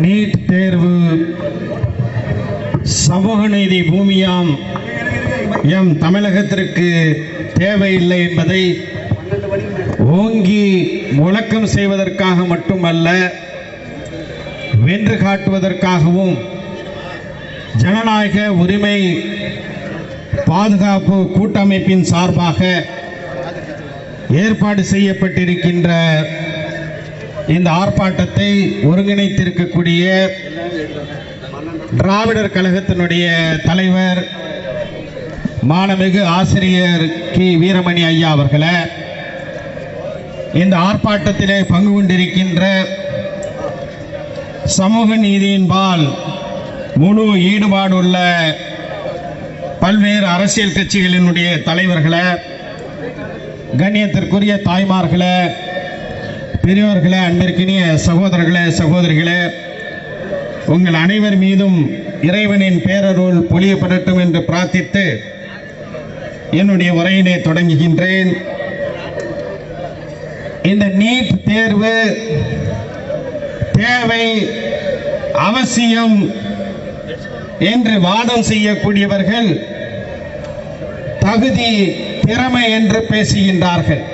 NEET தேர்வு சமூக நீதி பூமியாம் எம் தமிழகத்திற்கு தேவையில்லை என்பதை ஓங்கி முழக்கம் செய்வதற்காக மட்டுமல்ல வென்று காட்டுவதற்காகவும் ஜனநாயக உரிமை பாதுகாப்பு கூட்டமைப்பின் சார்பாக ஏற்பாடு செய்யப்பட்டிருக்கின்ற இந்த ஆர்ப்பாட்டத்தை ஒருங்கிணைத்திருக்கக்கூடிய திராவிடர் கழகத்தினுடைய தலைவர் மாணமிகு ஆசிரியர் கி. வீரமணி ஐயா அவர்களை இந்த ஆர்ப்பாட்டத்திலே பங்கு கொண்டிருக்கின்ற சமூக நீதியின்பால் முழு ஈடுபாடுள்ள பல்வேறு அரசியல் கட்சிகளினுடைய தலைவர்களை கண்ணியத்திற்குரிய தாய்மார்களை பெரியோர்களே அன்பிற்கினிய சகோதரர்களே சகோதரிகளே உங்கள் அனைவர் மீதும் இறைவனின் பேரருள் பொழியப்படட்டும் என்று பிரார்த்தித்து என்னுடைய உரையினை தொடங்குகின்றேன். இந்த நீட் தேர்வு தேவை அவசியம் என்று வாதம் செய்யக்கூடியவர்கள் தகுதி திறமை என்று பேசுகின்றார்கள்.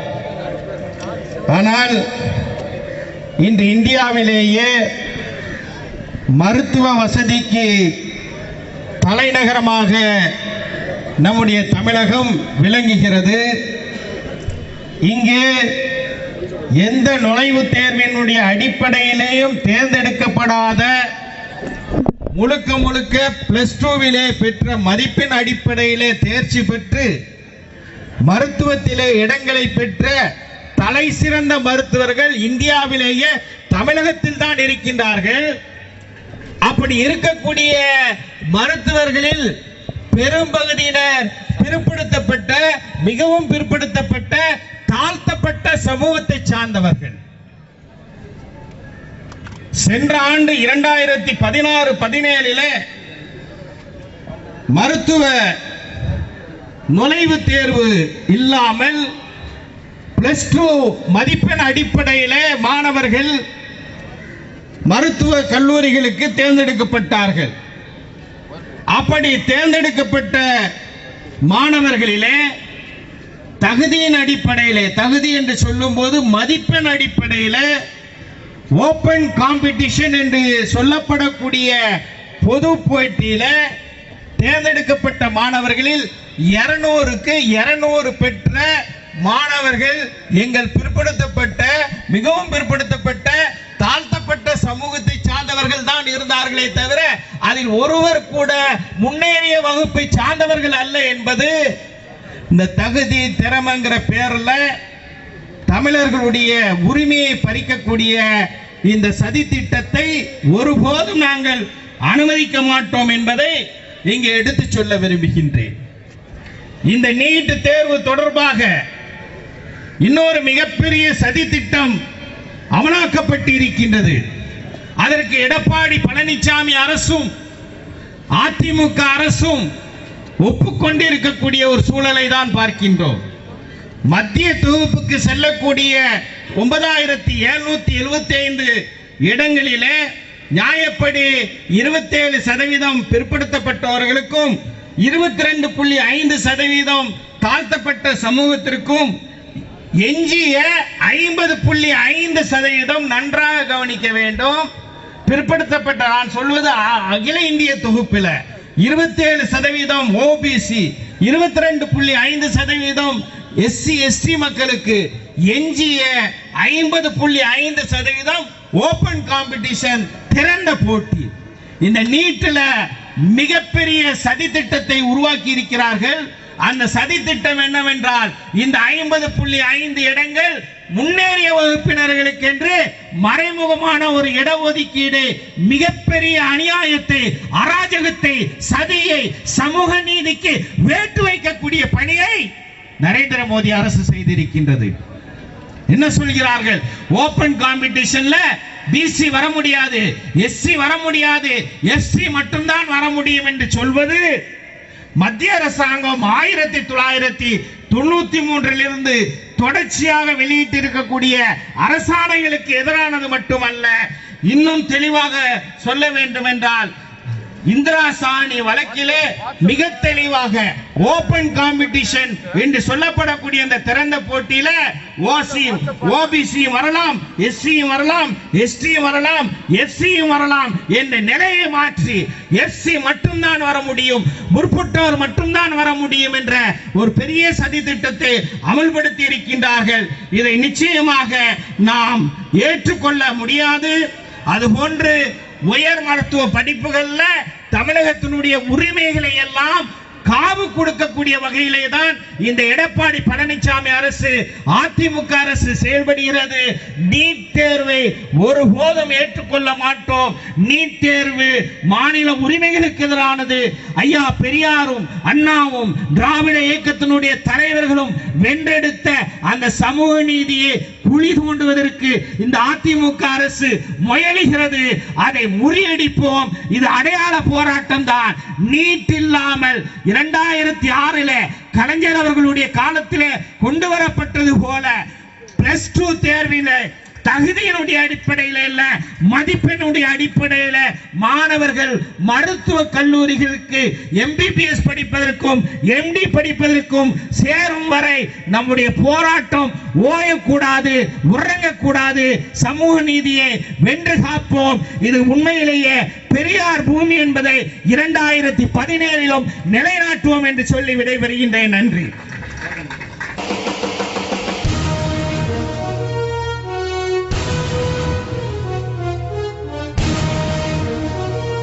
ஆனால் இன்று இந்தியாவிலேயே மருத்துவ வசதிக்கு தலைநகரமாக நம்முடைய தமிழகம் விளங்குகிறது. இங்கே எந்த நுழைவுத் தேர்வினுடைய அடிப்படையிலேயும் தேர்ந்தெடுக்கப்படாத முழுக்க முழுக்க பிளஸ் டூவிலே பெற்ற மதிப்பின் அடிப்படையிலே தேர்ச்சி பெற்று மருத்துவத்திலே இடங்களை பெற்ற தலை சிறந்த மருத்துவர்கள் இந்தியாவிலேயே தமிழகத்தில் தான் இருக்கின்றார்கள். அப்படி இருக்கக்கூடிய மருத்துவர்களில் பெரும்பகுதியினர் பிற்படுத்தப்பட்ட மிகவும் பிற்படுத்தப்பட்ட தாழ்த்தப்பட்ட சமூகத்தை சார்ந்தவர்கள். சென்ற ஆண்டு இரண்டாயிரத்தி பதினாறு பதினேழிலே மருத்துவ நுழைவுத் தேர்வு இல்லாமல் பிளஸ் டூ மதிப்பெண் அடிப்படையில் மாணவர்கள் மருத்துவ கல்லூரிகளுக்கு தேர்ந்தெடுக்கப்பட்டார்கள். அப்படி தேர்ந்தெடுக்கப்பட்ட மாணவர்களிலே தகுதியின் அடிப்படையிலே தகுதி என்று சொல்லும்போது மதிப்பெண் அடிப்படையில் ஓபன் காம்படிஷன் என்று சொல்லப்படக்கூடிய பொது போட்டியில் தேர்ந்தெடுக்கப்பட்ட மாணவர்களில் இருநூறுக்கு இருநூறு பெற்ற மாணவர்கள் எங்கள் பிற்படுத்தப்பட்ட மிகவும் பிற்படுத்தப்பட்ட தாழ்த்தப்பட்ட சமூகத்தை சார்ந்தவர்கள் தான் இருந்தார்களே தவிர அதில் ஒருவர் கூட முன்னேறிய வகுப்பை சார்ந்தவர்கள் அல்ல என்பது இந்த தகுதி திறமைங்கிற பேர்ல தமிழர்களுடைய உரிமையை பறிக்கக்கூடிய இந்த சதி திட்டத்தை ஒருபோதும் நாங்கள் அனுமதிக்க மாட்டோம் என்பதை இங்கே எடுத்துச் சொல்ல விரும்புகின்றேன். இந்த நீட் தேர்வு தொடர்பாக இன்னொரு மிகப்பெரிய சதி திட்டம் அமலாக்கப்பட்டு இருக்கின்றது அதற்கு எடப்பாடி பழனிசாமி அரசும் அதிமுக அரசும் ஒப்புக்கொண்டிருக்கக்கூடிய ஒரு சூழலை தான் பார்க்கின்றோம். மத்திய தொகுப்புக்கு செல்லக்கூடிய ஒன்பதாயிரத்தி எழுநூத்தி எழுபத்தி ஐந்து இடங்களிலே நியாயப்படி இருபத்தேழு சதவீதம் பிற்படுத்தப்பட்டவர்களுக்கும் இருபத்தி ரெண்டு புள்ளி ஐந்து சதவீதம் தாழ்த்தப்பட்ட சமூகத்திற்கும் எஞ்சிய ஐம்பது புள்ளி ஐந்து சதவீதம் நன்றாக கவனிக்க வேண்டும். பிற்படுத்தப்பட்ட நான் சொல்வது அகில இந்திய தொகுப்பில். இருபத்தேழு சதவீதம் ஓபிசி இருபத்தி ரெண்டு புள்ளி ஐந்து சதவீதம் எஸ்சி எஸ்டி மக்களுக்கு எஞ்சிய ஐம்பது புள்ளி ஐந்து சதவீதம் ஓபன் காம்படிஷன் திறந்த போட்டி. இந்த நீட்டில் மிகப்பெரிய சதி திட்டத்தை உருவாக்கி இருக்கிறார்கள் அந்த சதி திட்டம் என்னவென்றால் இந்த ஐம்பது புள்ளி ஐந்து இடங்கள் முன்னேறிய வகுப்பினர்களுக்கு என்று மறைமுகமான ஒரு இடஒதுக்கீடு மிகப்பெரிய அநியாயத்தை அராஜகத்தை சதியை சமூக நீதிக்கு வேட்டு வைக்கக்கூடிய பணியை நரேந்திர மோடி அரசு செய்திருக்கின்றது. என்ன சொல்கிறார்கள்? ஓபன் காம்படிஷன்ல பிசி வர முடியாது எஸ்சி வர முடியாது எஸ்சி மட்டும்தான் வர முடியும் என்று சொல்வது மத்திய அரசாங்கம் ஆயிரத்தி தொள்ளாயிரத்தி தொண்ணூத்தி மூன்றிலிருந்து தொடர்ச்சியாக வெளியிட்டிருக்கக்கூடிய அரசாணைகளுக்கு எதிரானது மட்டுமல்ல இன்னும் தெளிவாக சொல்ல வேண்டும் என்றால் இந்திரா சாணி வழக்கிலே மிக தெளிவாக ஓபன் காம்படிஷன் என்று சொல்லப்படக்கூடிய அந்த திறந்த போட்டியில ஓசி ஓபிசி வரலாம் எஸ்சியும் வரலாம் எஸ்டியும் வரலாம் எஸ்சியும் வரலாம் என்ற நிலையை மாற்றி எஸ்சி மட்டும்தான் வர முடியும் முற்பட்டோர் மட்டும்தான் வர முடியும் என்ற ஒரு பெரிய சதி திட்டத்தை அமல்படுத்தி இருக்கின்றார்கள். இதை நிச்சயமாக நாம் ஏற்றுக்கொள்ள முடியாது. அதுபோன்று உயர் மருத்துவ படிப்புகள்ல தமிழகத்தினுடைய உரிமைகளை எல்லாம் காவு கொடுக்கக்கூடிய வகையிலே தான் இந்த எடப்பாடி பழனிசாமி அரசு அதிமுக அரசு செயல்படுகிறது. நீட் தேர்வை ஒருபோதும் ஏற்றுக்கொள்ள மாட்டோம். நீட் தேர்வு மாநில உரிமைகளுக்கு எதிரானது. ஐயா பெரியாரும் அண்ணாவும் திராவிட இயக்கத்தினுடைய தலைவர்களும் வென்றெடுத்த அந்த சமூக நீதியை குழி தோண்டுவதற்கு இந்த அதிமுக அரசு முயலுகிறது. அதை முறியடிப்போம். இது அடையாள போராட்டம் தான் நீட் இல்லாமல் இரண்டாயிரத்தி ஆறில கலைஞர் அவர்களுடைய காலத்தில் கொண்டு வரப்பட்டது போல பிளஸ் டூ தேர்வில தகுதியினுடைய அடிப்படையில இல்ல மதிப்பெண்ணுடைய அடிப்படையில. மாணவர்கள் மருத்துவ கல்லூரிகளுக்கு எம்பிபிஎஸ் படிப்பதற்கும் எம்டி படிப்பதற்கும் சேரும் வரை நம்முடைய போராட்டம் ஓயக்கூடாது உறங்கக்கூடாது. சமூக நீதியை வென்று காப்போம். இது உண்மையிலேயே பெரியார் பூமி என்பதை இரண்டாயிரத்தி பதினேழிலும் நிலைநாட்டுவோம் என்று சொல்லி விடைபெறுகின்றேன். நன்றி.